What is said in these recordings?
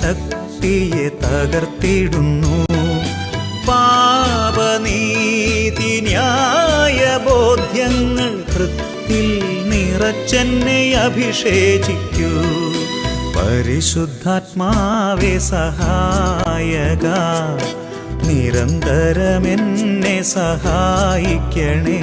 ശക്തിയെ തകർത്തിടുന്നു. പാപനീതി ന്യായ ബോധ്യങ്ങൾ കൃത്തിൽ നിറച്ചെന്നെ അഭിഷേചിക്കൂ. പരിശുദ്ധാത്മാവെ സഹായക നിരന്തരമെന്നെ സഹായിക്കണേ.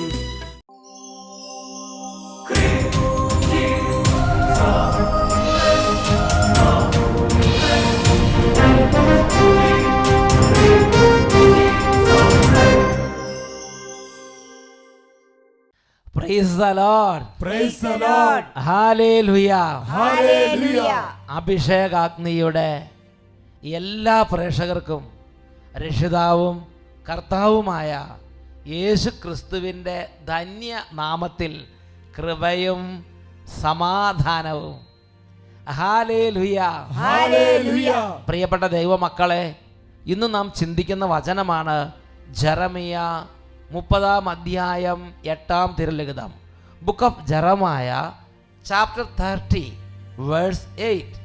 Praise the lord praise the lord hallelujah hallelujah അഭിഷേകാഗ്നിയുടെ എല്ലാ പ്രേക്ഷകർക്കും രക്ഷിതാവും കർത്താവുമായ യേശു ക്രിസ്തുവിന്റെ ധന്യ നാമത്തിൽ കൃപയും സമാധാനവും. പ്രിയപ്പെട്ട ദൈവമക്കളെ ഇന്ന് നാം ചിന്തിക്കുന്ന വചനമാണ് ജറമിയ മുപ്പതാം അധ്യായം എട്ടാം തിരലിഖിതം book of Jeremiah chapter thirty verse eight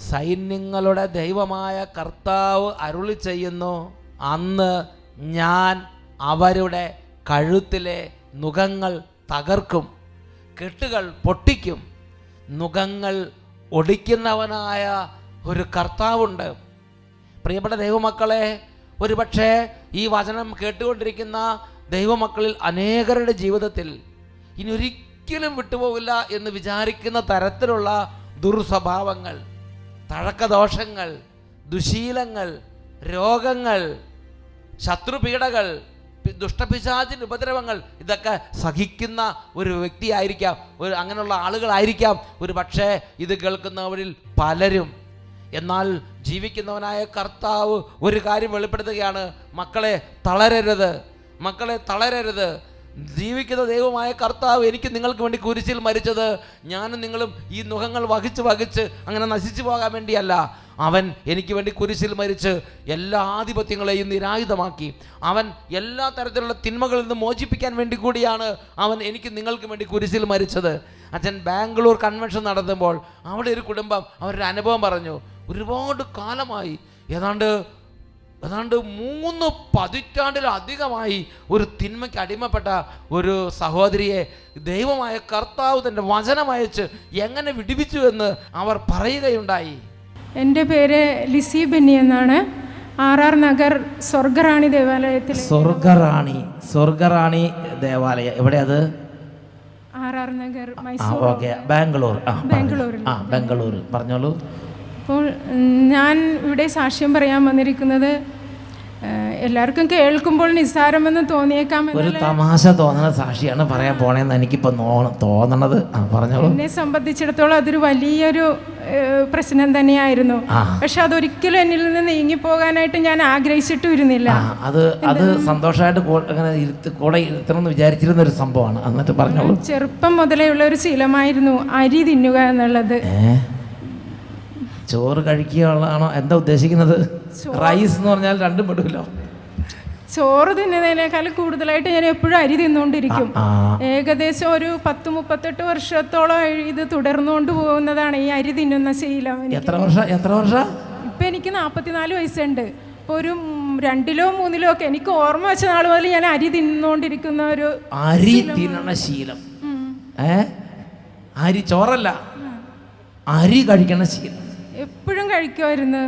സൈന്യങ്ങളുടെ ദൈവമായ കർത്താവ് അരുളി ചെയ്യുന്നു അന്ന് ഞാൻ അവരുടെ കഴുത്തിലെ നുഖങ്ങൾ തകർക്കും കെട്ടുകൾ പൊട്ടിക്കും. നുഖങ്ങൾ ഒടിക്കുന്നവനായ ഒരു കർത്താവുണ്ട്. പ്രിയപ്പെട്ട ദൈവമക്കളെ ഒരുപക്ഷെ ഈ വചനം കേട്ടുകൊണ്ടിരിക്കുന്ന ദൈവമക്കളിൽ അനേകരുടെ ജീവിതത്തിൽ ഇനി ഒരിക്കലും വിട്ടുപോകില്ല എന്ന് വിചാരിക്കുന്ന തരത്തിലുള്ള ദുർസ്വഭാവങ്ങൾ തഴക്കദോഷങ്ങൾ ദുശീലങ്ങൾ രോഗങ്ങൾ ശത്രുപീഡകൾ ദുഷ്ടപിശാചിന്റെ ഉപദ്രവങ്ങൾ ഇതൊക്കെ സഹിക്കുന്ന ഒരു വ്യക്തിയായിരിക്കാം ഒരു അങ്ങനെയുള്ള ആളുകളായിരിക്കാം. ഒരു പക്ഷേ ഇത് കേൾക്കുന്നവരിൽ പലരും. എന്നാൽ ജീവിക്കുന്നവനായ കർത്താവ് ഒരു കാര്യം വെളിപ്പെടുത്തുകയാണ് മക്കളെ തളരരുത്. മക്കളെ തളരരുത്. ജീവിക്കുന്ന ദൈവമായ കർത്താവ് എനിക്ക് നിങ്ങൾക്ക് വേണ്ടി കുരിശിൽ മരിച്ചത്. ഞാനും നിങ്ങളും ഈ മുഖങ്ങൾ വഹിച്ച് വഹിച്ച് അങ്ങനെ നശിച്ചു പോകാൻ വേണ്ടിയല്ല. അവൻ എനിക്ക് വേണ്ടി കുരിശിൽ മരിച്ച് എല്ലാ ആധിപത്യങ്ങളെയും നിരായുധമാക്കി. അവൻ എല്ലാ തരത്തിലുള്ള തിന്മകളിൽ നിന്ന് മോചിപ്പിക്കാൻ വേണ്ടി കൂടിയാണ് അവൻ എനിക്ക് നിങ്ങൾക്ക് വേണ്ടി കുരിശിൽ മരിച്ചത്. അച്ഛൻ ബാംഗ്ലൂർ കൺവെൻഷൻ നടത്തുമ്പോൾ അവിടെ ഒരു കുടുംബം അവരുടെ അനുഭവം പറഞ്ഞു. ഒരുപാട് കാലമായി. ഏതാണ്ട് ഏതാണ്ട് മൂന്ന് പതിറ്റാണ്ടിലധികമായി ഒരു തിന്മയ്ക്ക് അടിമപ്പെട്ട ഒരു സഹോദരിയെ ദൈവമായ കർത്താവ് തന്റെ വചനമയച്ച് എങ്ങനെ വിടിവിച്ചു എന്ന് അവർ പറയുകയുണ്ടായി. എന്റെ പേര് ലിസി ബെന്നി എന്നാണ്. ആർ ആർ നഗർ സ്വർഗറാണി ദേവാലയത്തിൽ സ്വർഗറാണി സ്വർഗറാണി ദേവാലയം. എവിടെ അത് ആർ ആർ നഗർ ബാംഗ്ലൂർ മൈസൂർ ബാംഗ്ലൂർ. ആ ബാംഗ്ലൂരിൽ. ആ ബാംഗ്ലൂർ പറഞ്ഞോളൂ. അപ്പോൾ ഞാൻ ഇവിടെ സാക്ഷ്യം പറയാൻ വന്നിരിക്കുന്നത് എല്ലാവർക്കും കേൾക്കുമ്പോൾ നിസ്സാരമെന്ന് തോന്നിയേക്കാം ഒരു തമാശ തോന്നുന്ന സാക്ഷിയാണ് പറയാൻ പോണേന്ന് എനിക്കിപ്പോ നോ- തോന്നണത്. ആ പറഞ്ഞോളൂ. എന്നെ സംബന്ധിച്ചിടത്തോളം അതൊരു വലിയൊരു പ്രശ്നം തന്നെയായിരുന്നു. പക്ഷെ അതൊരിക്കലും എന്നിൽ നിന്ന് നീങ്ങി പോകാനായിട്ട് ഞാൻ ആഗ്രഹിച്ചിട്ടും ഇരുന്നില്ല ആ അത് അത് സന്തോഷമായിട്ട് കൂടെ ഇരുത്തണം എന്ന് വിചാരിച്ചിരുന്ന ഒരു സംഭവമാണ്. എന്നിട്ട് പറഞ്ഞോളൂ. ചെറുപ്പം മുതലേ ഉള്ള ഒരു ശീലമായിരുന്നു അരി തിന്നുക എന്നുള്ളത്. ചോറ് കഴിക്കുകയാണോ? എന്താ ഉദ്ദേശിക്കുന്നത്? റൈസ് എന്ന് പറഞ്ഞാൽ രണ്ടും പെടുമല്ലോ. ചോറ് തിന്നുന്നതിനേക്കാൾ കൂടുതലായിട്ട് ഞാൻ എപ്പോഴും അരി തിന്നുകൊണ്ടിരിക്കും. ഏകദേശം ഒരു പത്ത് മുപ്പത്തെട്ട് വർഷത്തോളം ഇത് തുടർന്നുകൊണ്ട് പോകുന്നതാണ് ഈ അരി തിന്നുന്ന ശീലം എത്ര വർഷം എത്ര വർഷം? ഇപ്പം എനിക്ക് നാൽപ്പത്തിനാല് വയസ്സുണ്ട്. ഇപ്പോൾ ഒരു രണ്ടിലോ മൂന്നിലോ ഒക്കെ എനിക്ക് ഓർമ്മ വെച്ച നാൾ മുതൽ ഞാൻ അരി തിന്നുകൊണ്ടിരിക്കുന്ന ഒരു അരി തിന്നണ ശീലം. ഏ? അരി ചോറല്ല. അരി കഴിക്കണ ശീലം. കഴിക്കുമായിരുന്നു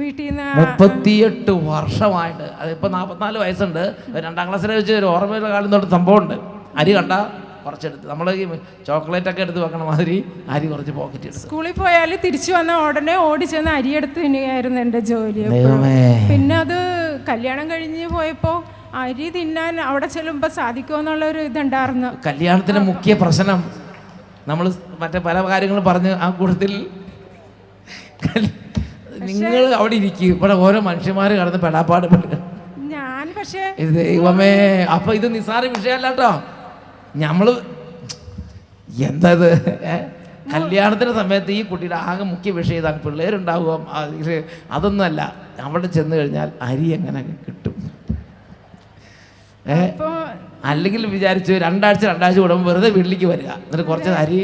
വീട്ടിൽ നിന്ന് മുപ്പത്തിയെട്ട് വർഷമായിട്ട്. അതിപ്പോൾ നാൽപ്പത്തിനാല് വയസ്സുണ്ട്. രണ്ടാം ക്ലാസ്സിലെ വെച്ച് ഒരു ഓർമ്മയുള്ള കാലം തൊട്ട് സംഭവമുണ്ട്. അരി കണ്ട കുറച്ചെടുത്ത്. നമ്മൾ ചോക്ലേറ്റ് ഒക്കെ എടുത്ത് വെക്കണ മാതിരി അരി കുറച്ച് പോക്കറ്റ് എടുത്ത്. സ്കൂളിൽ പോയാൽ തിരിച്ചു വന്ന ഉടനെ ഓടി ചെന്ന് അരിയെടുത്ത് തിന്നുകയായിരുന്നു എന്റെ ജോലി പിന്നെ അത് കല്യാണം കഴിഞ്ഞ് പോയപ്പോൾ അരി തിന്നാൻ അവിടെ ചെല്ലുമ്പോൾ സാധിക്കുമോ എന്നുള്ളൊരു ഇതുണ്ടായിരുന്നു. കല്യാണത്തിന് മുഖ്യ പ്രശ്നം നമ്മൾ മറ്റേ പല കാര്യങ്ങളും പറഞ്ഞ് ആ കൂട്ടത്തിൽ നിങ്ങൾ അവിടെ ഇരിക്കും. ഇവിടെ ഓരോ മനുഷ്യന്മാര് കടന്ന് പെടാപ്പാട് ഞാൻ പക്ഷേ ദൈവമേ അപ്പൊ ഇത് നിസാര വിഷയമല്ല കേട്ടോ ഞമ്മൾ എന്താ ഇത്? കല്യാണത്തിന്റെ സമയത്ത് ഈ കുട്ടിയുടെ ആകെ മുഖ്യ വിഷയം ഇതാണ്. പിള്ളേരുണ്ടാവുക അതൊന്നുമല്ല. അവിടെ ചെന്ന് കഴിഞ്ഞാൽ അരി എങ്ങനെ കിട്ടും? ഏ? അല്ലെങ്കിൽ വിചാരിച്ചു രണ്ടാഴ്ച രണ്ടാഴ്ച കൂടുമ്പോൾ വെറുതെ വീട്ടിലേക്ക് വരിക. എന്നിട്ട് കുറച്ച് അരി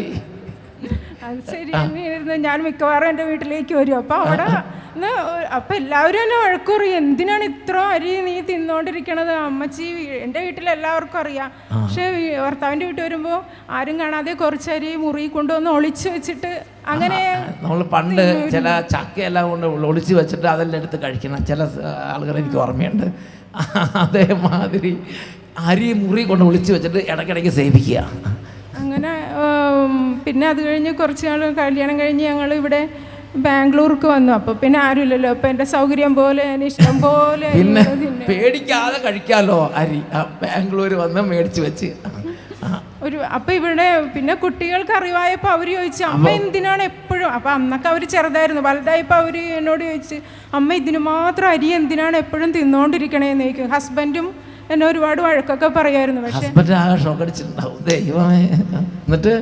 അത് ഞാൻ മിക്കവാറും എന്റെ വീട്ടിലേക്ക് വരും. അപ്പോൾ അവിടെ നിന്ന് അപ്പം എല്ലാവരും എന്നെ വഴക്കുറയും എന്തിനാണ് ഇത്ര അരി നീ തിന്നോണ്ടിരിക്കണത്? അമ്മച്ചി എന്റെ വീട്ടിൽ എല്ലാവർക്കും അറിയാം. പക്ഷേ ഭർത്താവിന്റെ വീട്ടിൽ വരുമ്പോൾ ആരും കാണാതെ കുറച്ച് അരി മുറി കൊണ്ടുവന്ന് ഒളിച്ച് വെച്ചിട്ട് അങ്ങനെ നമ്മൾ പണ്ട് ചില ചക്കയെല്ലാം കൊണ്ട് ഒളിച്ച് വെച്ചിട്ട് അതെല്ലാം എടുത്ത് കഴിക്കണം. ചില ആളുകൾ എനിക്ക് ഓർമ്മയുണ്ട്. അതേമാതിരി അരി മുറി കൊണ്ട് ഒളിച്ച് വെച്ചിട്ട് ഇടയ്ക്കിടയ്ക്ക് സേവിക്കുക. പിന്നെ അത് കഴിഞ്ഞ് കുറച്ച് നാൾ കല്യാണം കഴിഞ്ഞ് ഞങ്ങൾ ഇവിടെ ബാംഗ്ലൂർക്ക് വന്നു. അപ്പൊ പിന്നെ ആരുമില്ലല്ലോ. അപ്പൊ എന്റെ സൗകര്യം പോലെ ഇഷ്ടം പോലെ പിന്നെ പേടിക്കാതെ കഴിക്കാലോ അരി. ബാംഗ്ലൂർ വന്ന് മേടിച്ചു വെച്ച്. ഒരു അപ്പൊ ഇവിടെ പിന്നെ കുട്ടികൾക്ക് അറിവായപ്പോ അവർ ചോദിച്ചു അമ്മ എന്തിനാണ് എപ്പോഴും അപ്പൊ അന്നൊക്കെ അവർ ചെറുതായിരുന്നു. വലുതായപ്പോ അവർ എന്നോട് ചോദിച്ചു അമ്മ ഇതിന് മാത്രം അരി എന്തിനാണ് എപ്പോഴും തിന്നോണ്ടിരിക്കണേന്ന് ചോദിക്കും. ഹസ്ബൻഡും എന്നെ ഒരുപാട് വഴക്കൊക്കെ പറയായിരുന്നു. പക്ഷെ എന്നിട്ട്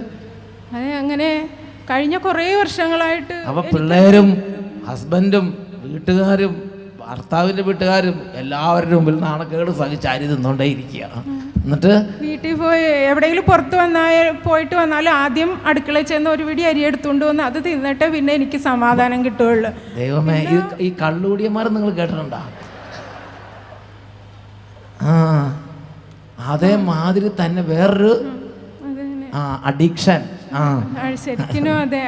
അങ്ങനെ കഴിഞ്ഞ കുറേ വർഷങ്ങളായിട്ട് അപ്പൊ പിള്ളേരും ഹസ്ബൻഡും വീട്ടുകാരും ഭർത്താവിന്റെ വീട്ടുകാരും എല്ലാവരുടെ മുമ്പിൽ നാണക്കേട് സഹിച്ചാരി തിന്നോണ്ടേ ഇരിക്കുക. എന്നിട്ട്? വീട്ടിൽ പോയി എവിടെയെങ്കിലും പുറത്ത് വന്നാൽ പോയിട്ട് വന്നാലും ആദ്യം അടുക്കളയിൽ ചെന്ന് ഒരു പിടി അരി എടുത്തുകൊണ്ട് വന്ന് അത് തിന്നിട്ടേ പിന്നെ എനിക്ക് സമാധാനം കിട്ടുകയുള്ളു. ദൈവമേ ഈ കള്ളുകൂടിയന്മാർ നിങ്ങൾ കേട്ടിട്ടുണ്ടോ? ആ അതേമാതിരി തന്നെ വേറൊരു അഡിക്ഷൻ ശരിക്കും അതെ.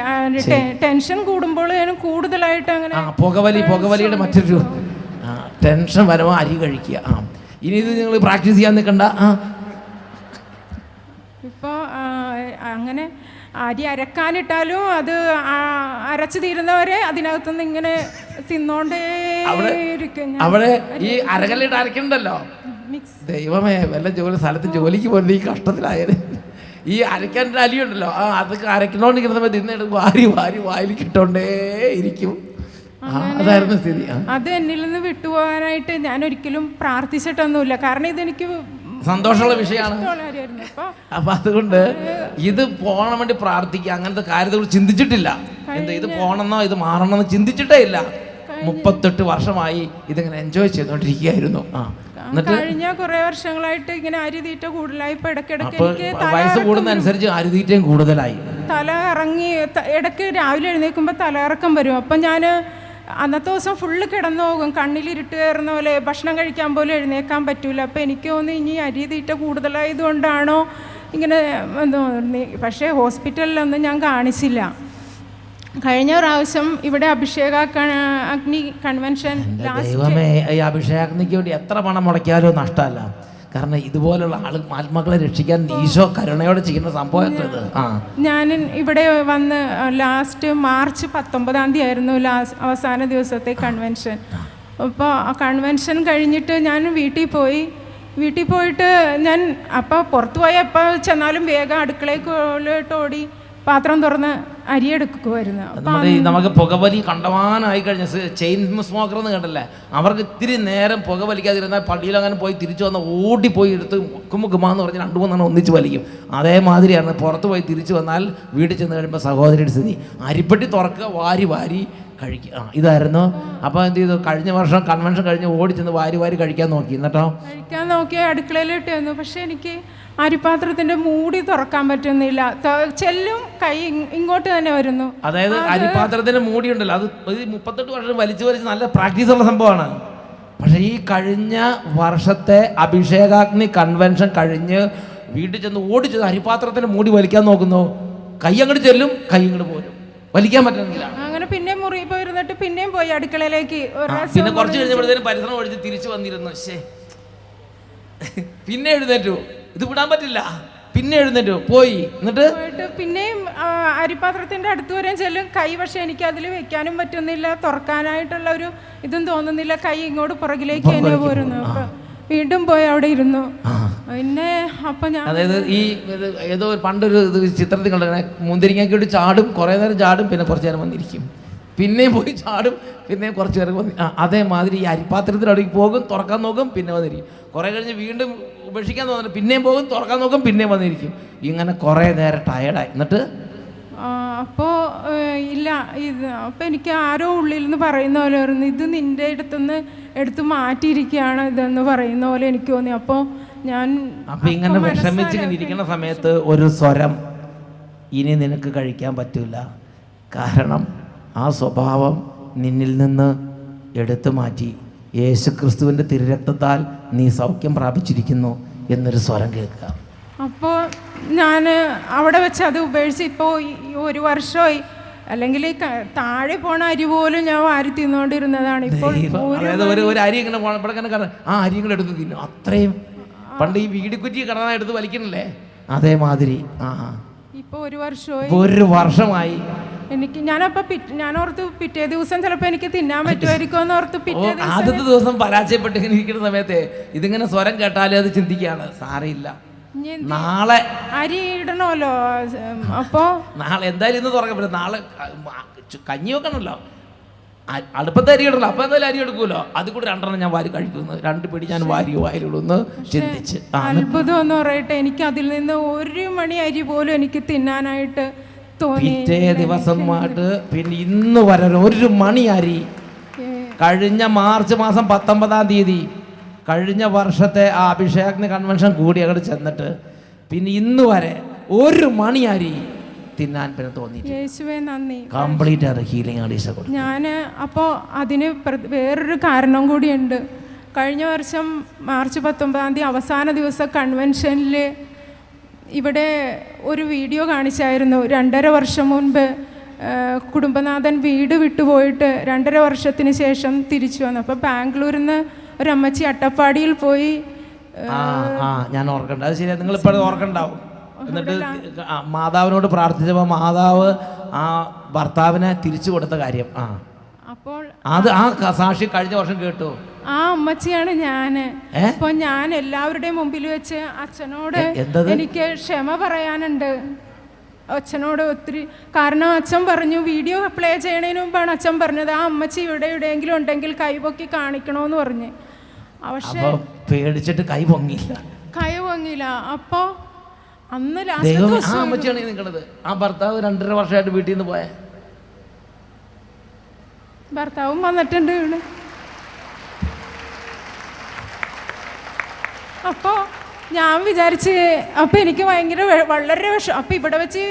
ടെൻഷൻ കൂടുമ്പോൾ കൂടുതലായിട്ട് അങ്ങനെ പുകവലി പുകവലിയുടെ മറ്റൊരു ടെൻഷൻ വരുമ്പോൾ അരി കഴിക്കുക. ആ. ഇനി ഇത് നിങ്ങൾ പ്രാക്ടീസ് ചെയ്യാൻ നിൽക്കണ്ട. ആ. ഇപ്പോൾ അങ്ങനെ അരി അരക്കാനിട്ടാലും അത് അരച്ചു തീരുന്നവരെ അതിനകത്തുനിന്ന് ഇങ്ങനെ തിന്നോണ്ടേ അവിടെ ഈ അരകല്ലിട്ട് അരക്കണ്ടല്ലോ? ദൈവമേ വല്ല ജോലി സ്ഥലത്ത് ജോലിക്ക് പോകുന്നത് ഈ കഷ്ടത്തിലായത് ഈ അരയ്ക്കാന്റെ അലിയുണ്ടല്ലോ ആ അതൊക്കെ അരക്കണോണ്ടിരിക്കുന്ന സമയത്ത് ഇന്ന് വാരി വാരി വായിൽ കിട്ടോണ്ടേ ഇരിക്കും. അതായിരുന്നു സ്ഥിതി. അത് എന്നിൽ നിന്ന് വിട്ടുപോകാനായിട്ട് ഞാൻ ഒരിക്കലും പ്രാർത്ഥിച്ചിട്ടൊന്നുമില്ല. കാരണം ഇതെനിക്ക് സന്തോഷമുള്ള വിഷയമാണ്. അപ്പൊ അതുകൊണ്ട് ഇത് പോകണം വേണ്ടി പ്രാർത്ഥിക്കുക. അങ്ങനത്തെ കാര്യത്തെ ചിന്തിച്ചിട്ടില്ല. എന്താ ഇത് പോകണമെന്നോ ഇത് മാറണമെന്നോ ചിന്തിച്ചിട്ടേ ഇല്ല. മുപ്പത്തെട്ട് വർഷമായി ഇതിങ്ങനെ എൻജോയ് ചെയ്തുകൊണ്ടിരിക്കുകയായിരുന്നു. ആ. കഴിഞ്ഞ കുറേ വർഷങ്ങളായിട്ട് ഇങ്ങനെ അരിതീറ്റ കൂടുതലായി. ഇപ്പോൾ ഇടയ്ക്കിടയ്ക്ക് എനിക്ക് വയസ്സ് കൂടുന്നതനുസരിച്ച് അരിതീറ്റയും കൂടുതലായി. തല ഇറങ്ങി ഇടയ്ക്ക് രാവിലെ എഴുന്നേൽക്കുമ്പോൾ തലയിറക്കം വരും. അപ്പം ഞാൻ അന്നത്തെ ദിവസം ഫുള്ള് കിടന്നു പോകും. കണ്ണിൽ ഇരുട്ട് കയറുന്ന പോലെ ഭക്ഷണം കഴിക്കാൻ പോലും എഴുന്നേക്കാൻ പറ്റൂല. അപ്പം എനിക്ക് തോന്നുന്നു ഇനി അരി തീറ്റ കൂടുതലായതുകൊണ്ടാണോ ഇങ്ങനെ എന്തോ പക്ഷേ ഹോസ്പിറ്റലിലൊന്നും ഞാൻ കാണിച്ചില്ല. കഴിഞ്ഞ പ്രാവശ്യം ഇവിടെ അഭിഷേക അഗ്നി കൺവെൻഷൻ ദൈവമേ ഈ അഭിഷേകാഗ്നിക്ക് വേണ്ടി എത്ര പണം മുടക്കിയാലും നഷ്ടമല്ല. കാരണം ഇതുപോലുള്ള ആൾ ആത്മാക്കളെ രക്ഷിക്കാൻ ഈശോ കരുണയോടെ ചെയ്യുന്ന സംഭവം ആ. ഞാൻ ഇവിടെ വന്ന് ലാസ്റ്റ് മാർച്ച് പത്തൊമ്പതാം തീയതി ആയിരുന്നു ലാസ്റ്റ് അവസാന ദിവസത്തെ കൺവെൻഷൻ അപ്പോൾ ആ കൺവെൻഷൻ കഴിഞ്ഞിട്ട് ഞാൻ വീട്ടിൽ പോയി. വീട്ടിൽ പോയിട്ട് ഞാൻ അപ്പോൾ പുറത്തു പോയി എപ്പോൾ ചെന്നാലും വേഗം അടുക്കളയിലോട്ട് ഓടി. പാത്രം തുറന്ന് അരിയെടുക്കുമായിരുന്നു നമുക്ക് പുകവലി കണ്ടവാനായി കഴിഞ്ഞ. ചെയിൻ സ്മോക്കർ എന്ന് കണ്ടല്ലേ? അവർക്ക് ഇത്തിരി നേരം പുക വലിക്കാതിരുന്നാൽ പള്ളിയിൽ അങ്ങനെ പോയി തിരിച്ചു വന്ന ഓടിപ്പോയി എടുത്ത് മുക്കുമുക്കുമാന്ന് പറഞ്ഞ് രണ്ട് മൂന്നെണ്ണം ഒന്നിച്ച് വലിക്കും. അതേമാതിരിയാണ് പുറത്ത് പോയി തിരിച്ചു വന്നാൽ വീട്ടിൽ ചെന്ന് കഴിയുമ്പോൾ സഹോദരിയുടെ സ്ഥിതി. അരിപ്പെട്ടി തുറക്കുക വാരി വാരി കഴിക്കുക ആ ഇതായിരുന്നു. അപ്പോൾ എന്ത് ചെയ്തു? കഴിഞ്ഞ വർഷം കൺവെൻഷൻ കഴിഞ്ഞ് ഓടി ചെന്ന് വാരി വാരി കഴിക്കാൻ നോക്കി. എന്നിട്ടോ? കഴിക്കാൻ നോക്കി അടുക്കളയിലിട്ട് വന്നു പക്ഷെ എനിക്ക് അരിപാത്രത്തിന്റെ മൂടി തുറക്കാൻ പറ്റുന്നില്ല. ചെല്ലും കൈ ഇങ്ങോട്ട് തന്നെ വരുന്നു. അതായത് അരിപാത്രത്തിന്റെ മൂടിയുണ്ടല്ലോ അത് ഒരു മുപ്പത്തെട്ട് വർഷം വലിച്ചു വലിച്ച് നല്ല പ്രാക്ടീസ് ഉള്ള സംഭവമാണ്. പക്ഷേ ഈ കഴിഞ്ഞ വർഷത്തെ അഭിഷേകാഗ്നി കൺവെൻഷൻ കഴിഞ്ഞ് വീട്ടിൽ ചെന്ന് ഓടിച്ചത് അരിപാത്രത്തിന്റെ മൂടി വലിക്കാൻ നോക്കുന്നു. കൈ അങ്ങോട്ട് ചെല്ലും കൈ ഇങ്ങോട്ട് പോരും. വലിക്കാൻ പറ്റുന്നില്ല. അങ്ങനെ പിന്നെ മുറി പോയിരുന്നിട്ട് പിന്നെയും പോയി അടുക്കളയിലേക്ക് പിന്നെ കുറച്ച് കഴിഞ്ഞപ്പോഴത്തേനും പരിസരം ഒഴിച്ച് തിരിച്ചു വന്നിരുന്നു. ശേ പിന്നെ എഴുന്നേറ്റു. ഇത് വിടാൻ പറ്റില്ല. പിന്നെ എഴുന്നേറ്റു. പോയി. എന്നിട്ട്? പോയിട്ട് പിന്നെയും അരിപാത്രത്തിന്റെ അടുത്ത് വരെയും ചെല്ലും. കൈ പക്ഷെ എനിക്ക് അതിൽ വെക്കാനും പറ്റുന്നില്ല. തുറക്കാനായിട്ടുള്ള ഒരു ഇതും തോന്നുന്നില്ല. കൈ ഇങ്ങോട്ട് പുറകിലേക്ക് തന്നെ പോരുന്നു. വീണ്ടും പോയി അവിടെ ഇരുന്നു. പിന്നെ അപ്പൊ ഞാൻ അതായത് ഈ ഏതോ പണ്ടൊരു ചിത്രത്തിൽ കണ്ടു മുന്തിരിങ്ങയ്ക്കോട്ട് ചാടും കുറേ നേരം ചാടും പിന്നെ കുറച്ചു നേരം വന്നിരിക്കും. പിന്നെയും പോയി ചാടും. പിന്നെയും കുറച്ച് നേരം അതേമാതിരി ഈ അരിപ്പാത്രത്തിൽ അടുക്കി പോകും തുറക്കാൻ നോക്കും പിന്നെ വന്നിരിക്കും. കുറേ കഴിഞ്ഞ് വീണ്ടും ഉപേക്ഷിക്കാൻ തോന്നുന്നു പിന്നെയും പോകും തുറക്കാൻ നോക്കും പിന്നെയും വന്നിരിക്കും. ഇങ്ങനെ കുറേ നേരം ടയർഡായി എന്നിട്ട്? അപ്പോൾ അപ്പോ ഇല്ല ഇത് അപ്പൊ എനിക്ക് ആരോ ഉള്ളിൽ നിന്ന് പറയുന്ന പോലെ പറഞ്ഞു ഇത് നിന്റെ അടുത്തുനിന്ന് എടുത്ത് മാറ്റിയിരിക്കുകയാണ് ഇതെന്ന് പറയുന്ന പോലെ എനിക്ക് തോന്നി. അപ്പോൾ ഞാൻ അപ്പൊ ഇങ്ങനെ വിഷമിച്ച് ഇങ്ങനെ ഇരിക്കുന്ന സമയത്ത് ഒരു സ്വരം ഇനി നിനക്ക് കഴിക്കാൻ പറ്റൂല. കാരണം ആ സ്വഭാവം നിന്നിൽ നിന്ന് എടുത്തു മാറ്റി. യേശു ക്രിസ്തുവിന്റെ തിരുരക്തത്താൽ നീ സൗഖ്യം പ്രാപിച്ചിരിക്കുന്നു എന്നൊരു സ്വരം കേൾക്കുക. അപ്പോൾ ഞാൻ അവിടെ വെച്ച് അത് ഉപേക്ഷിച്ച് ഇപ്പോൾ ഒരു വർഷമായി അല്ലെങ്കിൽ താഴെ പോണ അരി പോലും ഞാൻ വാരി തിന്നുകൊണ്ടിരുന്നതാണ്. ഇപ്പോൾ അതായത് ഒരു ഒരു അരി ഇങ്ങനെ പോണ- ഇവിടെ ഇങ്ങനെ ആ അരി ഇങ്ങനെ എടുത്ത് തിന്നു അത്രയും പണ്ട് ഈ വീടിക്കുറ്റി കടന്ന എടുത്ത് വലിക്കണല്ലേ? അതേമാതിരി ആ ആ. ഇപ്പോൾ ഒരു വർഷമായി. ഒരു വർഷമായി. എനിക്ക് ഞാനപ്പൊ ഞാൻ ഓർത്ത് പിറ്റേ ദിവസം ചിലപ്പോ എനിക്ക് തിന്നാൻ പറ്റുമായിരിക്കും എന്ന് ഓർത്ത് പിറ്റേ ആദ്യത്തെ ദിവസം പരാജയപ്പെട്ട് ഇരിക്കുന്ന സമയത്ത് ഇതിങ്ങനെ സ്വരം കേട്ടാലേ അത് ചിന്തിക്കുകയാണ് സാരയില്ല ഇനി നാളെ അരി ഇടണമല്ലോ അപ്പോൾ നാളെ എന്തായാലും ഇന്ന് തുറക്കാൻ പറ്റും നാളെ കഞ്ഞി വെക്കണമല്ലോ. അ- അടുപ്പത്തെ അരി ഇടണം അപ്പൊ എന്തായാലും അരി എടുക്കുമല്ലോ. അത് കൂടി രണ്ടെണ്ണം ഞാൻ വാരി കഴിക്കുന്നു. രണ്ട് പിടി ഞാൻ വാരി വാരിയിടുന്നു ചിന്തിച്ച്. അത്ഭുതം എന്ന് പറയട്ടെ എനിക്ക് അതിൽ നിന്ന് ഒരു മണി അരി പോലും എനിക്ക് തിന്നാനായിട്ട് തോന്നി ദിവസം ദിവസമായിട്ട് പിന്നെ ഇന്ന് വരെ ഒരു മണി അരി കഴിഞ്ഞ മാർച്ച് മാസം പത്തൊമ്പതാം തീയതി കഴിഞ്ഞ വർഷത്തെ ആ അഭിഷേക് കൺവെൻഷൻ കൂടി അങ്ങോട്ട് ചെന്നിട്ട് പിന്നെ ഇന്ന് വരെ ഒരു മണി അരി തിന്നാൻ പിന്നെ തോന്നി കംപ്ലീറ്റ് ഹീലിംഗ് ആണ്. ഞാൻ അപ്പോൾ അതിന് വേറൊരു കാരണം കൂടിയുണ്ട്. കഴിഞ്ഞ വർഷം മാർച്ച് പത്തൊമ്പതാം തീയതി അവസാന ദിവസം കൺവെൻഷനിൽ ഇവിടെ ഒരു വീഡിയോ കാണിച്ചായിരുന്നു. രണ്ടര വർഷം മുൻപ് കുടുംബനാഥൻ വീട് വിട്ടുപോയിട്ട് രണ്ടര വർഷത്തിന് ശേഷം തിരിച്ചു വന്നു. അപ്പോൾ ബാംഗ്ലൂരിൽ നിന്ന് ഒരു അമ്മച്ചി അട്ടപ്പാടിയിൽ പോയി ഞാൻ ഓർക്കണ്ട. അത് ശരിയാ നിങ്ങൾ ഇപ്പോഴും ഓർക്കണ്ടാവും. എന്നിട്ട് മാതാവിനോട് പ്രാർത്ഥിച്ചപ്പോൾ മാതാവ് ആ ഭർത്താവിനെ തിരിച്ചു കൊടുത്ത കാര്യം. ആ. അപ്പോൾ അത് ആ സാക്ഷി കഴിഞ്ഞ വർഷം കേട്ടു. ആ അമ്മച്ചിയാണ് ഞാൻ? അപ്പൊ ഞാൻ എല്ലാവരുടെയും മുമ്പിൽ വെച്ച് അച്ഛനോട് എനിക്ക് ക്ഷമ പറയാനുണ്ട്. അച്ഛനോട് ഒത്തിരി കാരണം അച്ഛൻ പറഞ്ഞു വീഡിയോ പ്ലേ ചെയ്യണതിന് മുമ്പാണ് അച്ഛൻ പറഞ്ഞത്. ആ അമ്മച്ചി ഇവിടെ എവിടെയെങ്കിലും ഉണ്ടെങ്കിൽ കൈപൊക്കി കാണിക്കണോന്ന് പറഞ്ഞ്. പക്ഷെ അപ്പൊ പേടിച്ചിട്ട് കൈ പൊങ്ങിയില്ല. കൈ പൊങ്ങില്ല അപ്പോൾ അന്ന് ലാസ്റ്റ് അമ്മച്ചിയാണ് ആ ഭർത്താവ് രണ്ടര വർഷമായിട്ട് വീട്ടിൽ നിന്ന് പോയ. ഭർത്താവും വന്നിട്ടുണ്ട് ഇവിടെ. അപ്പോൾ ഞാൻ വിചാരിച്ച് അപ്പോൾ എനിക്ക് ഭയങ്കര വളരെ വിഷം അപ്പോൾ ഇവിടെ വെച്ച്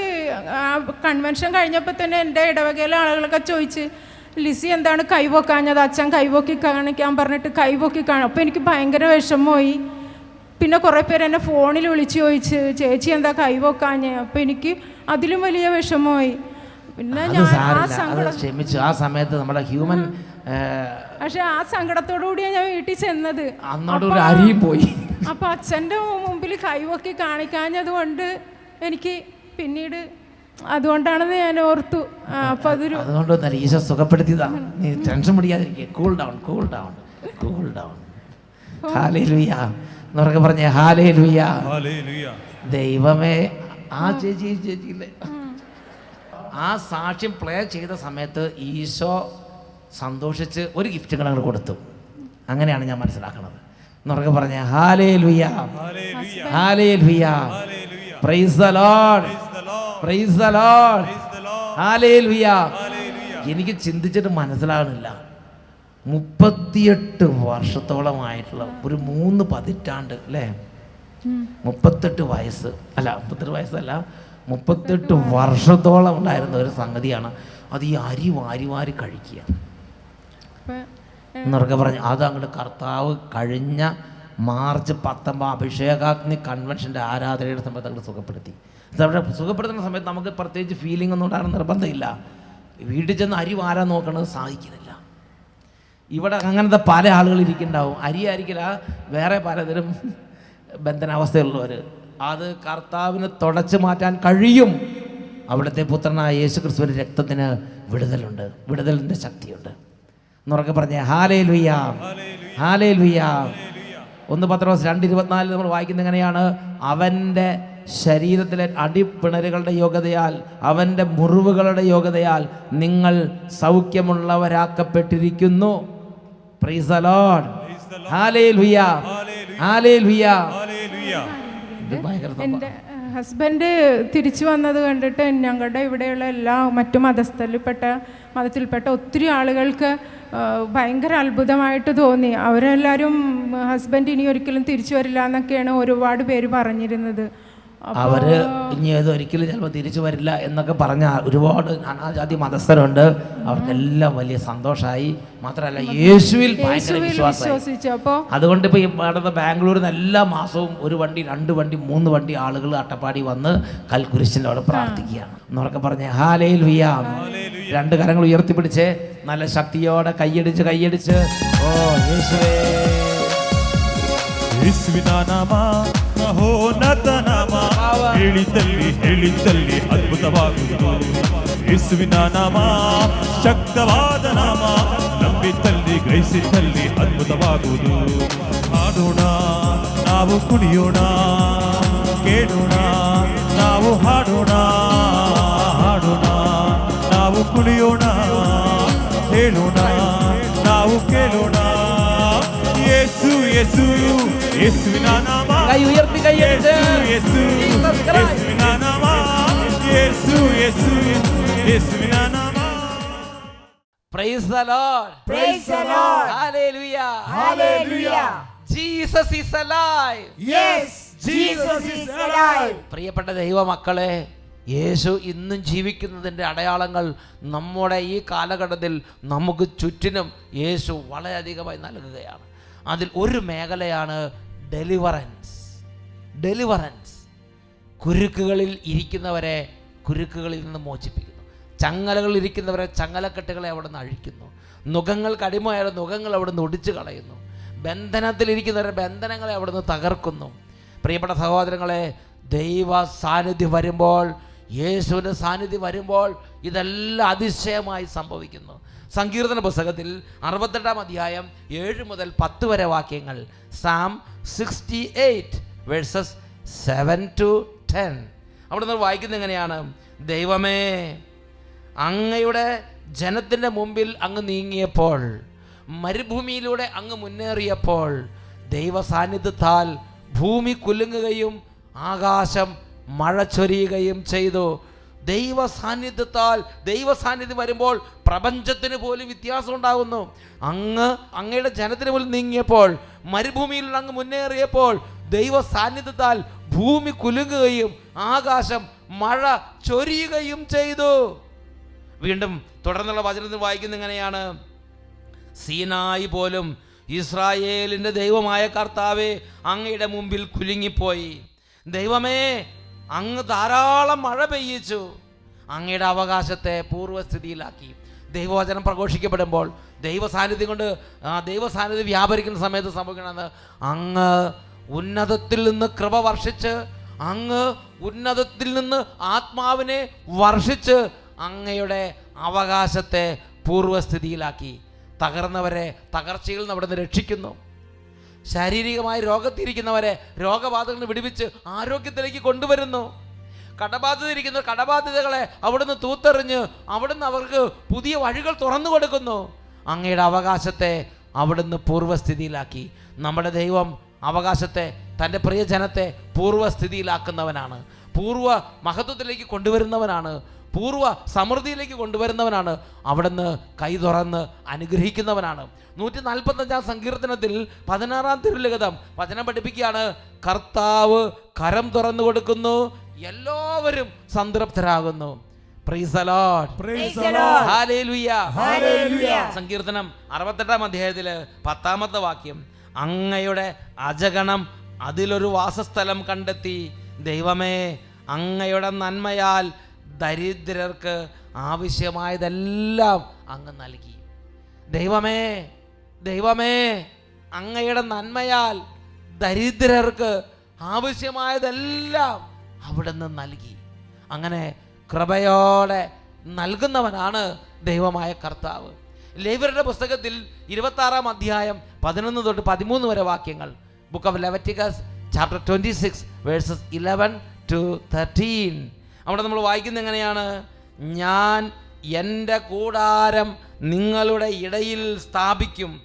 കൺവെൻഷൻ കഴിഞ്ഞപ്പോൾ തന്നെ എന്റെ ഇടവകയിലെ ആളുകളൊക്കെ ചോദിച്ച് ലിസി എന്താണ് കൈവോക്കാഞ്ഞത്? അച്ഛൻ കൈവോക്കി കാണിക്കാൻ പറഞ്ഞിട്ട് കൈവോക്കി കാണും അപ്പോൾ എനിക്ക് ഭയങ്കര വിഷമമായി. പിന്നെ കുറേ പേര് എന്നെ ഫോണിൽ വിളിച്ച് ചോദിച്ച് ചേച്ചി എന്താ കൈപൊക്കാഞ്ഞ് അപ്പോൾ എനിക്ക് അതിലും വലിയ വിഷമമായി. പിന്നെ ഞാൻ ആ സങ്കടം ക്ഷമിച്ചു. ആ സമയത്ത് നമ്മുടെ ഹ്യൂമൻ പക്ഷെ ആ സങ്കടത്തോടു കൂടിയാണ് ഞാൻ വീട്ടിൽ ചെന്നത്. അന്നോട് ഒരു അരിയും പോയി. അപ്പൊ അച്ഛന്റെ മുമ്പിൽ കൈവൊക്കെ കാണിക്കാഞ്ഞത് കൊണ്ട് എനിക്ക് പിന്നീട് അതുകൊണ്ടാണെന്ന് ഞാൻ ഓർത്തു. അപ്പൊ അതൊരു അതുകൊണ്ട് നല്ല ഈശോ സുഖപ്പെടുത്തിയതാണ് നീ tension പിടിക്കാതിരിക്കുക cool down cool down cool down hallelujah എന്നൊക്കെ പറഞ്ഞേ ഹാലേ ലുയ്യ ദൈവമേ ആ ചേച്ചി ചേച്ചിയില്ലേ ആ സാക്ഷ്യം പ്ലേ ചെയ്ത സമയത്ത് ഈശോ സന്തോഷിച്ച് ഒരു ഗിഫ്റ്റ് കൂടെ അങ്ങോട്ട് കൊടുത്തു. അങ്ങനെയാണ് ഞാൻ മനസ്സിലാക്കുന്നത് എന്നൊക്കെ പറഞ്ഞ hallelujah hallelujah praise the lord praise the lord hallelujah എനിക്ക് ചിന്തിച്ചിട്ട് മനസ്സിലാകുന്നില്ല. മുപ്പത്തിയെട്ട് വർഷത്തോളമായിട്ടുള്ള ഒരു മൂന്ന് പതിറ്റാണ്ട് അല്ലേ? മുപ്പത്തെട്ട് വയസ്സ് അല്ല മുപ്പത്തെട്ട് വയസ്സല്ല മുപ്പത്തെട്ട് വർഷത്തോളം ഉണ്ടായിരുന്ന ഒരു സംഗതിയാണ് അത് ഈ അരി വാരി വാരി കഴിക്കുക. എന്നൊക്കെ പറഞ്ഞു അത് അങ്ങോട്ട് കർത്താവ് കഴിഞ്ഞ മാർച്ച് പത്തൊമ്പത് അഭിഷേകാഗ്നി കൺവെൻഷന്റെ ആരാധനയുടെ സമയത്ത് അങ്ങോട്ട് സുഖപ്പെടുത്തി. പക്ഷേ സുഖപ്പെടുത്തുന്ന സമയത്ത് നമുക്ക് പ്രത്യേകിച്ച് ഫീലിംഗ് ഒന്നും ഉണ്ടാകുന്ന നിർബന്ധമില്ല. വീട്ടിൽ ചെന്ന് അരി വാരാൻ നോക്കണത് സാധിക്കുന്നില്ല. ഇവിടെ അങ്ങനത്തെ പല ആളുകൾ ഇരിക്കുന്നുണ്ടാവും. അരി ആയിരിക്കില്ല വേറെ പലതരം ബന്ധനാവസ്ഥയുള്ളവർ അത് കർത്താവിന് തുടച്ചു മാറ്റാൻ കഴിയും. അവിടുത്തെ പുത്രനായ യേശു ക്രിസ്തുവിന്റെ രക്തത്തിന് വിടുതലുണ്ട്. വിടുതലിന്റെ ശക്തിയുണ്ട്. എന്നുറക്കെ പറഞ്ഞേ ഹാലേ ലുയ്യ ഹാലേ ലുയ്യ ഒന്ന് പത്രോസ് രണ്ട് ഇരുപത്തിനാലിൽ നമ്മൾ വായിക്കുന്നത് എങ്ങനെയാണ് അവന്റെ ശരീരത്തിലെ അടിപ്പിണരുകളുടെ യോഗ്യതയാൽ അവന്റെ മുറിവുകളുടെ യോഗ്യതയാൽ നിങ്ങൾ സൗഖ്യമുള്ളവരാക്കപ്പെട്ടിരിക്കുന്നു Praise the Lord. Hallelujah. Hallelujah. ഇത് എന്റെ ഹസ്ബൻഡ് തിരിച്ചു വന്നത് കണ്ടിട്ട് ഞങ്ങളുടെ ഇവിടെയുള്ള എല്ലാ മറ്റു മതസ്ഥരിൽപ്പെട്ട മതത്തിൽപ്പെട്ട ഒത്തിരി ആളുകൾക്ക് ഭയങ്കര അത്ഭുതമായിട്ട് തോന്നി. അവരെല്ലാവരും ഹസ്ബൻഡ് ഇനി ഒരിക്കലും തിരിച്ചു വരില്ല എന്നൊക്കെയാണ് ഒരുപാട് പേര് പറഞ്ഞിരുന്നത്. അവർ ഇനി ഒരിക്കലും ചിലപ്പോൾ തിരിച്ചു വരില്ല എന്നൊക്കെ പറഞ്ഞ ഒരുപാട് നാനാജാതി മതസ്ഥരുണ്ട്. അവർക്കെല്ലാം വലിയ സന്തോഷമായി മാത്രമല്ല യേശുവിൽ അതുകൊണ്ട് ഇപ്പോൾ ഈ ബാംഗ്ലൂരിൽ നിന്ന് എല്ലാ മാസവും ഒരു വണ്ടി രണ്ട് വണ്ടി മൂന്ന് വണ്ടി ആളുകൾ അട്ടപ്പാടി വന്ന് കൽക്കുരിശിന്റെ അവിടെ പ്രാർത്ഥിക്കുകയാണ്. എന്നൊക്കെ പറഞ്ഞ ഹാലയിൽ വിയാം രണ്ട് കരങ്ങൾ ഉയർത്തിപ്പിടിച്ച് നല്ല ശക്തിയോടെ കൈയടിച്ച് കൈയടിച്ച്. ഓ യേശുവേ. യേശുവിനാ ನಾಮ ಮಹೋನ್ನತ ನಾಮ ಹೇಳಿದಲ್ಲಿ ಹೇಳಿದಲ್ಲಿ ಅದ್ಭುತವಾಗುವುದು. ಯೇಸುವಿನ ನಾಮ, ಶಕ್ತವಾದ ನಾಮ. ನಂಬಿದ್ದಲ್ಲಿ ಗ್ರಹಿಸಿದಲ್ಲಿ ಅದ್ಭುತವಾಗುವುದು. ಹಾಡೋಣ ನಾವು ಕುಣಿಯೋಣ. ಕೇಳೋಣ, ನಾವು ಹಾಡೋಣ. ಹಾಡೋಣ, ನಾವು ಕುಣಿಯೋಣ. ಹೇಳೋಣ, ನಾವು ಕೇಳೋಣ. യേശു യേശു യേശുവിനാ ഉയർത്തി Yeshu Yeshu Yeshu praise lord praise lord പ്രിയപ്പെട്ട ദൈവമക്കളെ യേശു ഇന്നും ജീവിക്കുന്നതിന്റെ അടയാളങ്ങൾ നമ്മുടെ ഈ കാലഘട്ടത്തിൽ നമുക്ക് ചുറ്റിനും യേശു വളരെയധികമായി നൽകുകയാണ്. അതിൽ ഒരു മേഖലയാണ് ഡെലിവറൻസ് ഡെലിവറൻസ് കുരുക്കുകളിൽ ഇരിക്കുന്നവരെ കുരുക്കുകളിൽ നിന്ന് മോചിപ്പിക്കുന്നു. ചങ്ങലകളിൽ ഇരിക്കുന്നവരെ ചങ്ങലക്കെട്ടുകളെ അവിടെ നിന്ന് അഴിക്കുന്നു. നുഖങ്ങൾക്ക് അടിമയായ നുഖങ്ങൾ അവിടെ നിന്ന് ഒടിച്ചു കളയുന്നു. ബന്ധനത്തിലിരിക്കുന്നവരുടെ ബന്ധനങ്ങളെ അവിടെ നിന്ന് തകർക്കുന്നു. പ്രിയപ്പെട്ട സഹോദരങ്ങളെ ദൈവ സാന്നിധ്യം വരുമ്പോൾ യേശുവിന്റെ സാന്നിധ്യം വരുമ്പോൾ ഇതെല്ലാം അതിശയമായി സംഭവിക്കുന്നു. സങ്കീർത്തന പുസ്തകത്തിൽ അറുപത്തെട്ടാം അധ്യായം ഏഴ് മുതൽ പത്ത് വരെ വാക്യങ്ങൾ. Psalm sixty eight verses seven to ten അവിടെ നിന്ന് വായിക്കുന്നത് എങ്ങനെയാണ്? ദൈവമേ അങ്ങയുടെ ജനത്തിന്റെ മുമ്പിൽ അങ്ങ് നീങ്ങിയപ്പോൾ മരുഭൂമിയിലൂടെ അങ്ങ് മുന്നേറിയപ്പോൾ ദൈവ സാന്നിധ്യത്താൽ ഭൂമി കുലുങ്ങുകയും ആകാശം മഴ ചൊരിയുകയും ചെയ്തു. ദൈവ സാന്നിധ്യത്താൽ ദൈവ സാന്നിധ്യം വരുമ്പോൾ പ്രപഞ്ചത്തിന് പോലും വ്യത്യാസം ഉണ്ടാകുന്നു. അങ്ങ് അങ്ങയുടെ ജനത്തിന് പോലും നീങ്ങിയപ്പോൾ മരുഭൂമിയിൽ അങ്ങ് മുന്നേറിയപ്പോൾ ദൈവ സാന്നിധ്യത്താൽ ഭൂമി കുലുങ്ങുകയും ആകാശം മഴ ചൊരിയുകയും ചെയ്തു. വീണ്ടും തുടർന്നുള്ള വചനത്തിൽ വായിക്കുന്ന ഇങ്ങനെയാണ് സീനായി പോലും ഇസ്രായേലിന്റെ ദൈവമായ കർത്താവെ അങ്ങയുടെ മുമ്പിൽ കുലുങ്ങിപ്പോയി. ദൈവമേ അങ്ങ് ധാരാളം മഴ പെയ്യിച്ചു. അങ്ങയുടെ അവകാശത്തെ പൂർവസ്ഥിതിയിലാക്കി ദൈവവചനം പ്രഘോഷിക്കപ്പെടുമ്പോൾ ദൈവസാന്നിധ്യം കൊണ്ട് ആ ദൈവ സാന്നിധ്യം വ്യാപരിക്കുന്ന സമയത്ത് സംഭവിക്കണമെന്ന് അങ്ങ് ഉന്നതത്തിൽ നിന്ന് കൃപ വർഷിച്ച് അങ്ങ് ഉന്നതത്തിൽ നിന്ന് ആത്മാവിനെ വർഷിച്ച് അങ്ങയുടെ അവകാശത്തെ പൂർവസ്ഥിതിയിലാക്കി തകർന്നവരെ തകർച്ചയിൽ നിന്ന് അവിടുന്ന് രക്ഷിക്കുന്നു. ശാരീരികമായി രോഗത്തിരിക്കുന്നവരെ രോഗബാധകളിൽ നിന്ന് വിടുവിച്ച് ആരോഗ്യത്തിലേക്ക് കൊണ്ടുവരുന്നു. കടബാധിതരിക്കുന്ന കടബാധിതകളെ അവിടുന്ന് തൂത്തെറിഞ്ഞ് അവിടുന്ന് അവർക്ക് പുതിയ വഴികൾ തുറന്നു കൊടുക്കുന്നു. അങ്ങയുടെ അവകാശത്തെ അവിടുന്ന് പൂർവസ്ഥിതിയിലാക്കി നമ്മുടെ ദൈവം അവകാശത്തെ തന്റെ പ്രിയജനത്തെ പൂർവസ്ഥിതിയിലാക്കുന്നവനാണ് പൂർവ മഹത്വത്തിലേക്ക് കൊണ്ടുവരുന്നവനാണ്. പൂർവ സമൃദ്ധിയിലേക്ക് കൊണ്ടുവരുന്നവനാണ്. അവിടുന്ന് കൈ തുറന്ന് അനുഗ്രഹിക്കുന്നവനാണ്. നൂറ്റി നാൽപ്പത്തഞ്ചാം സങ്കീർത്തനത്തിൽ പതിനാറാം തിരുലഗതം വചനം പഠിപ്പിക്കുകയാണ്. കർത്താവ് കരം തുറന്നു കൊടുക്കുന്നു. എല്ലാവരും സംതൃപ്തരാകുന്നു. സങ്കീർത്തനം അറുപത്തെട്ടാം അധ്യായത്തിൽ പത്താമത്തെ വാക്യം. അങ്ങയുടെ അജഗണം അതിലൊരു വാസസ്ഥലം കണ്ടെത്തി. ദൈവമേ അങ്ങയുടെ നന്മയാൽ ദരിദ്രർക്ക് ആവശ്യമായതെല്ലാം അങ്ങ് നൽകി. ദൈവമേ ദൈവമേ അങ്ങയുടെ നന്മയാൽ ദരിദ്രർക്ക് ആവശ്യമായതെല്ലാം അവിടുന്ന് നൽകി. അങ്ങനെ കൃപയോടെ നൽകുന്നവനാണ് ദൈവമായ കർത്താവ്. ലേവരുടെ പുസ്തകത്തിൽ ഇരുപത്താറാം അധ്യായം പതിനൊന്ന് തൊട്ട് പതിമൂന്ന് വരെ വാക്യങ്ങൾ. Book of Leviticus chapter twenty six verses eleven to thirteen അവിടെ നമ്മൾ വായിക്കുന്നത് എങ്ങനെയാണ്? ഞാൻ എന്റെ കൂടാരം നിങ്ങളുടെ ഇടയിൽ സ്ഥാപിക്കും.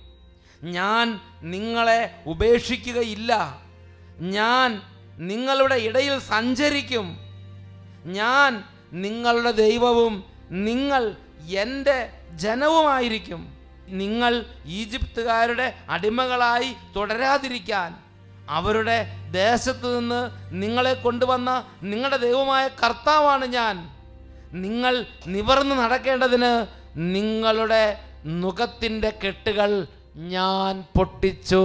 ഞാൻ നിങ്ങളെ ഉപേക്ഷിക്കുകയില്ല. ഞാൻ നിങ്ങളുടെ ഇടയിൽ സഞ്ചരിക്കും. ഞാൻ നിങ്ങളുടെ ദൈവവും നിങ്ങൾ എന്റെ ജനവുമായിരിക്കും. നിങ്ങൾ ഈജിപ്തുകാരുടെ അടിമകളായി തുടരാതിരിക്കാൻ അവരുടെ ദേശത്ത് നിന്ന് നിങ്ങളെ കൊണ്ടുവന്ന നിങ്ങളുടെ ദൈവമായ കർത്താവാണ് ഞാൻ. നിങ്ങൾ നിവർന്ന് നടക്കേണ്ടതിന് നിങ്ങളുടെ നുഖത്തിന്റെ കെട്ടുകൾ ഞാൻ പൊട്ടിച്ചു.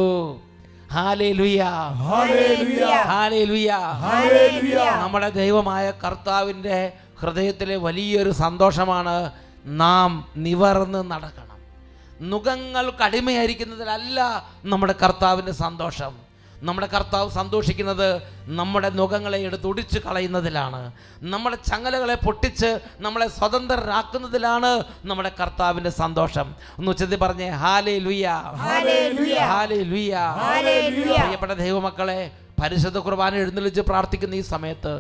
നമ്മുടെ ദൈവമായ കർത്താവിന്റെ ഹൃദയത്തിലെ വലിയൊരു സന്തോഷമാണ് നാം നിവർന്ന് നടക്കണം. മുഖങ്ങൾ കടിമയായിരിക്കുന്നതിലല്ല നമ്മുടെ കർത്താവിന്റെ സന്തോഷം. നമ്മുടെ കർത്താവ് സന്തോഷിക്കുന്നത് നമ്മുടെ നുഖങ്ങളെ എടുത്ത് ഒടിച്ചു കളയുന്നതിലാണ്. നമ്മുടെ ചങ്ങലകളെ പൊട്ടിച്ച് നമ്മളെ സ്വതന്ത്രരാക്കുന്നതിലാണ് നമ്മുടെ കർത്താവിന്റെ സന്തോഷം. ഒന്ന് ഉച്ചത്തിൽ പറഞ്ഞേ ഹാലേ ലുയ ഹാലേ ലുയ പ്രിയപ്പെട്ട ദൈവമക്കളെ പരിശുദ്ധ കുർബാന എഴുന്നള്ളിച്ച് പ്രാർത്ഥിക്കുന്ന ഈ സമയത്ത്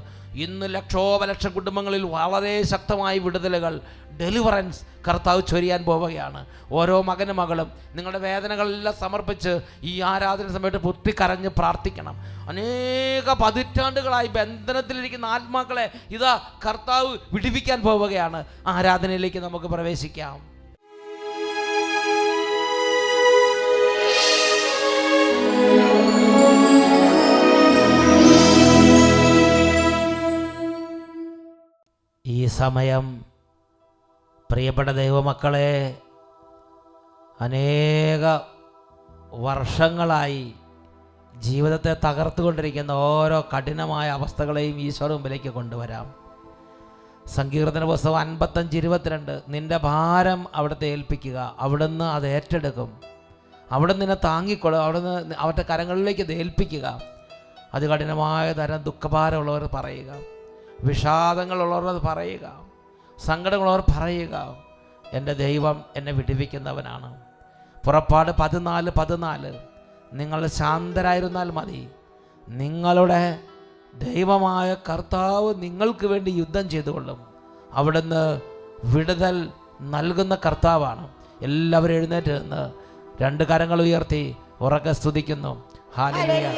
ഇന്ന് ലക്ഷോപലക്ഷം കുടുംബങ്ങളിൽ വളരെ ശക്തമായ വിടുതലുകൾ ഡെലിവറൻസ് കർത്താവ് ചൊരിയാൻ പോവുകയാണ്. ഓരോ മകനും മകളും നിങ്ങളുടെ വേദനകളെല്ലാം സമർപ്പിച്ച് ഈ ആരാധന സമയത്ത് പൊത്തിക്കരഞ്ഞ് പ്രാർത്ഥിക്കണം. അനേക പതിറ്റാണ്ടുകളായി ബന്ധനത്തിലിരിക്കുന്ന ആത്മാക്കളെ ഇതാ കർത്താവ് വിടിവിക്കാൻ പോവുകയാണ്. ആരാധനയിലേക്ക് നമുക്ക് പ്രവേശിക്കാം. ഈ സമയം പ്രിയപ്പെട്ട ദൈവമക്കളെ അനേക വർഷങ്ങളായി ജീവിതത്തെ തകർത്തുകൊണ്ടിരിക്കുന്ന ഓരോ കഠിനമായ അവസ്ഥകളെയും ഈശോയുടെ മുമ്പിലേക്ക് കൊണ്ടുവരാം. സങ്കീർത്തന പുസ്തകം അൻപത്തഞ്ച് ഇരുപത്തിരണ്ട് നിന്റെ ഭാരം അവിടുത്തെ ഏൽപ്പിക്കുക അവിടുന്ന് അത് ഏറ്റെടുക്കും. അവിടെ നിന്നെ താങ്ങിക്കൊള്ളും അവിടുന്ന് അവരുടെ കരങ്ങളിലേക്ക് അത് ഏൽപ്പിക്കുക. അത് കഠിനമായ തരം ദുഃഖഭാരമുള്ളവർ പറയുക. വിഷാദങ്ങളുള്ളവർ പറയുക. സങ്കടമുള്ളവർ പറയുക. എന്റെ ദൈവം എന്നെ വിടുവിക്കുന്നവനാണ്. പുറപ്പാട് പതിനാല് പതിനാല്. നിങ്ങൾ ശാന്തരായിരുന്നാൽ മതി. നിങ്ങളുടെ ദൈവമായ കർത്താവ് നിങ്ങൾക്ക് വേണ്ടി യുദ്ധം ചെയ്തുകൊള്ളും. അവിടുന്ന് വിടുതൽ നൽകുന്ന കർത്താവാണ്. എല്ലാവരും എഴുന്നേറ്റ് നിന്ന് രണ്ട് കരങ്ങൾ ഉയർത്തി ഉറക്കെ സ്തുതിക്കുന്നു. ഹാലലിയ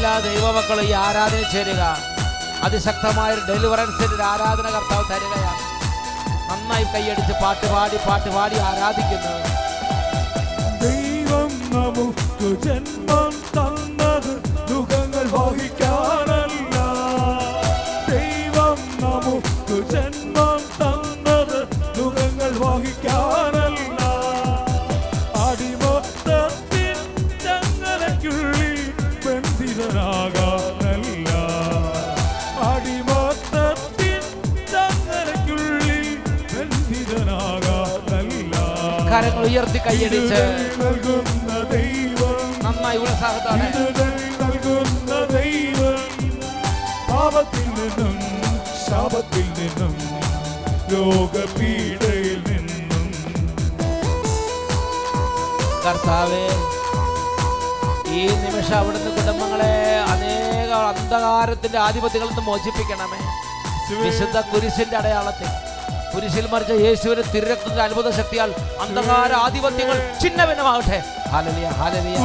എല്ലാ ദൈവമക്കളും ഈ ആരാധന ചേരുക. അതിശക്തമായ ഒരു ഡെലിവറൻസിന്റെ ഒരു ആരാധന കർത്താവ് തരികയാണ്. നന്നായി കൈയടിച്ച് പാട്ട് പാടി പാട്ട് പാടി ആരാധിക്കുന്നു. ദൈവം നമുക്ക് ജന്മം തന്നത് ദുഃഖങ്ങൾ വഹിക്കാനല്ല. ദൈവം നമുക്ക് ജന്മം ഉയർത്തി കൈയടിച്ച് നന്നായി ഉത്സാഹത്തോടെ. ദൈവം പാപത്തിൽ നിന്നും ശാപത്തിൽ നിന്നും രോഗപീഠയിൽ നിന്നും കർത്താവേ ഈ നിമിഷം അവിടുന്ന് കുടുംബങ്ങളെ അനേക അന്ധകാരത്തിന്റെ ആധിപത്യങ്ങളിൽ നിന്ന് മോചിപ്പിക്കണമേ. വിശുദ്ധ കുരിശിന്റെ അടയാളത്തിൽ. കുരിശിൽ മറിച്ച യേശുവിനെ തിരക്കുന്ന അത്ഭുത ശക്തിയാൽ അന്ധകാര ആധിപത്യങ്ങൾ ചിഹ്നഭിന്നമാകട്ടെ ഹാലലിയ ഹാലലിയ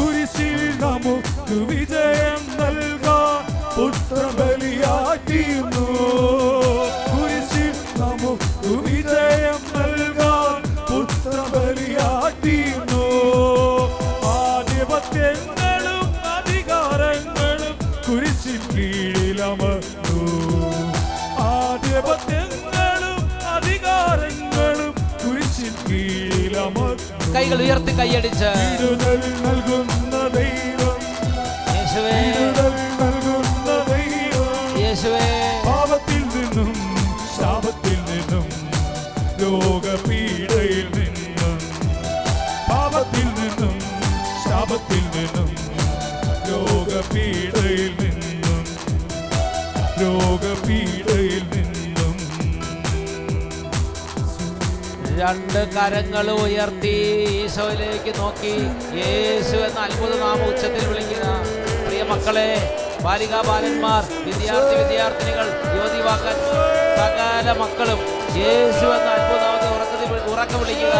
കൈകൾ ഉയർത്തി കൈയടിച്ച് യേശുവേ. യേശുവേ. രണ്ട് കരങ്ങൾ ഉയർത്തി ഈശോയിലേക്ക് നോക്കി. യേശു എന്ന അത്ഭുത നാമ ഉച്ചത്തിൽ വിളിക്കുന്ന പ്രിയ മക്കളെ ബാലികാ ബാലന്മാർ വിദ്യാർത്ഥി വിദ്യാർത്ഥിനികൾ യുവതിവാക്കൻ സകല മക്കളും യേശു എന്ന അത്ഭുത നാമത്തെ ഉറക്കത്തിൽ ഉറക്കം ഉറക്കെ വിളിക്കുക.